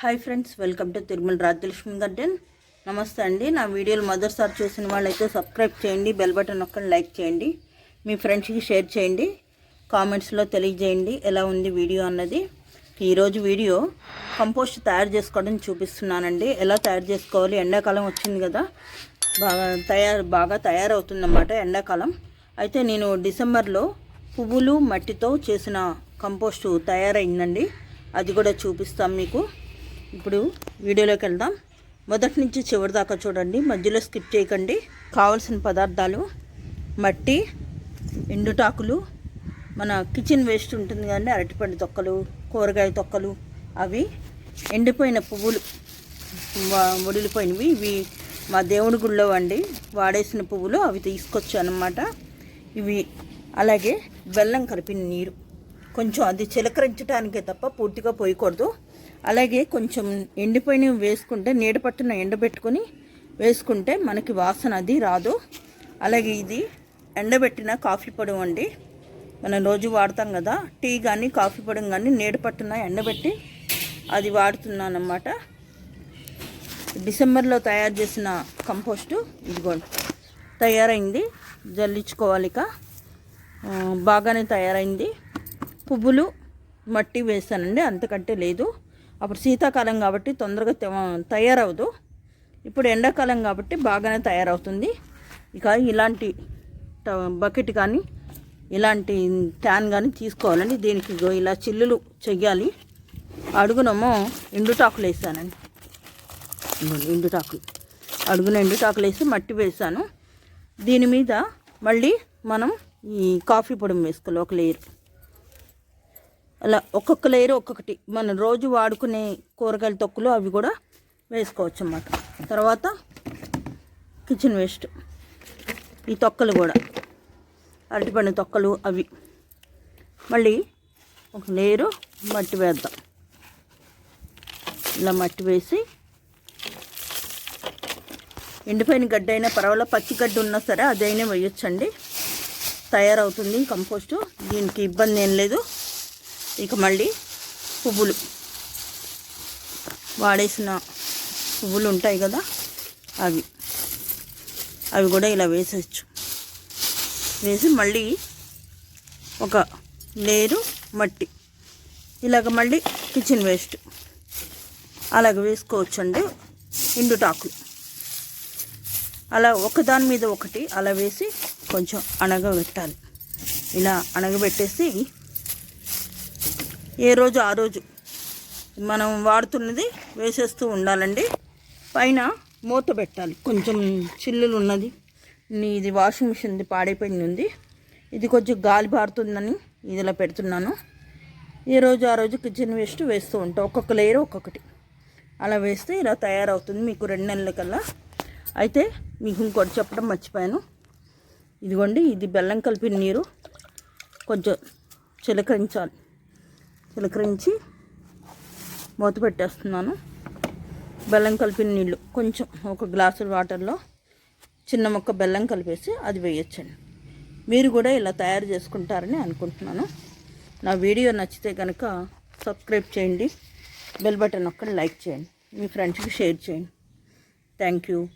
Hi friends welcome to Tirumala Rajalakshmi garden. నమస్తే అండి. నా వీడియోలు మొదటిసారి చూసిన వాళ్ళైతే సబ్స్క్రైబ్ చేయండి బెల్ బటన్ ఒక్కటి లైక్ చేయండి మీ ఫ్రెండ్స్కి షేర్ చేయండి కామెంట్స్లో తెలియజేయండి ఎలా ఉంది వీడియో అన్నది. ఈరోజు వీడియో కంపోస్ట్ తయారు చేసుకోవడం చూపిస్తున్నానండి. ఎలా తయారు చేసుకోవాలి? ఎండాకాలం వచ్చింది కదా. బాగా తయారు బాగా తయారవుతుందన్నమాట ఎండాకాలం. అయితే నేను డిసెంబర్లో పువ్వులు మట్టితో చేసిన కంపోస్టు తయారైందండి. అది కూడా చూపిస్తాం మీకు. ఇప్పుడు వీడియోలోకి వెళ్దాం. మొదటి నుంచి చివరి దాకా చూడండి. మధ్యలో స్కిప్ చేయకండి. కావలసిన పదార్థాలు మట్టి ఎండుటాకులు మన కిచెన్ వేస్ట్ ఉంటుంది కానీ అరటిపండు తొక్కలు కూరగాయ తొక్కలు అవి ఎండిపోయిన పువ్వులు ఒడిలిపోయినవి ఇవి మా దేవుడి గుళ్ళో అండి. వాడేసిన పువ్వులు అవి తీసుకొచ్చానమాట ఇవి అలాగే బెల్లం కలిపిన నీరు. కొంచెం అది చిలకరించడానికే తప్ప పూర్తిగా పోయకూడదు. అలాగే కొంచెం ఎండిపోయినవి వేసుకుంటే నీడ పట్టున ఎండబెట్టుకొని వేసుకుంటే మనకి వాసన అది రాదు. అలాగే ఇది ఎండబెట్టిన కాఫీ పొడి అండి మనం రోజు వాడతాం కదా టీ కానీ కాఫీ పొడి కానీ నీడ పట్టున ఎండబెట్టి అది వాడుతున్నానమాట డిసెంబర్లో తయారు చేసిన కంపోస్టు ఇదిగోండి తయారైంది జల్లించుకోవాలి బాగానే తయారైంది. పువ్వులు మట్టి వేసానండి అంతకంటే లేదు. అప్పుడు శీతాకాలం కాబట్టి తొందరగా తయారవదు. ఇప్పుడు ఎండాకాలం కాబట్టి బాగానే తయారవుతుంది. ఇక ఇలాంటి ట- బకెట్ కానీ ఇలాంటి ట్యాన్ కానీ తీసుకోవాలండి. దీనికి ఇలా చిల్లులు చెయ్యాలి. అడుగునమో ఎండుటాకులు వేసానండి. ఎండుటాకులు. అడుగున ఎండుటాకులు వేసి మట్టి వేసాను. దీని మీద మళ్ళీ మనం ఈ కాఫీ పొడి వేసుకోవాలి ఒక లేయర్. అలా ఒక్కొక్క లేయర్ ఒక్కొక్కటి. మనం రోజు వాడుకునే కూరగాయల తొక్కులు అవి కూడా వేసుకోవచ్చు అన్నమాట తర్వాత కిచెన్ వేస్ట్ ఈ తొక్కలు కూడా. అరటిపండు తొక్కలు అవి. మళ్ళీ ఒక లేయరు మట్టి వేద్దాం. ఇలా మట్టి వేసి ఎండిపోయిన గడ్డ అయినా పర్వాలేదు. పచ్చి గడ్డ ఉన్నా సరే అదైనా వేయొచ్చండి. తయారవుతుంది కంపోస్టు. దీనికి ఇబ్బంది ఏం లేదు. ఇక మళ్ళీ పువ్వులు. వాడేసిన పువ్వులు ఉంటాయి కదా అవి. అవి కూడా ఇలా వేసేయచ్చు. వేసి మళ్ళీ ఒక లేరు మట్టి. ఇలాగ మళ్ళీ కిచెన్ వేస్ట్ అలాగ వేసుకోవచ్చండి ఇండుటాకులు అలా ఒకదాని మీద ఒకటి అలా వేసి కొంచెం అనగబెట్టాలి ఇలా అనగబెట్టేసి ఏ రోజు ఆ రోజు. మనం వాడుతున్నది వేసేస్తూ ఉండాలండి. పైన మూత పెట్టాలి. కొంచెం చిల్లులు ఉన్నది. నీ- ఇది వాషింగ్ మిషన్ది పాడైపోయింది ఉంది. ఇది కొంచెం గాలి పారుతుందని ఇదిలా పెడుతున్నాను. ఏ రోజు ఆ రోజు కిచెన్ వేస్ట్ వేస్తూ ఉంటాం. ఒక్కొక్క లేయర్ ఒక్కొక్కటి. అలా వేస్తే ఇలా తయారవుతుంది మీకు రెండు నెలల కల్లా. అయితే మీకు ఇంకోటి చెప్పడం మర్చిపోయాను. ఇదిగోండి ఇది బెల్లం కలిపిన నీరు. కొంచెం చిలకరించాలి. చిలకరించి మూత పెట్టేస్తున్నాను. బెల్లం కలిపిన నీళ్ళు కొంచెం ఒక గ్లాసు వాటర్లో చిన్న మొక్క బెల్లం కలిపేసి అది వేయొచ్చండి. మీరు కూడా ఇలా తయారు చేసుకుంటారని అనుకుంటున్నాను. నా వీడియో నచ్చితే కనుక సబ్స్క్రైబ్ చేయండి. బెల్ బటన్ ఒక్కటి లైక్ చేయండి. మీ ఫ్రెండ్స్కి షేర్ చేయండి. Thank you.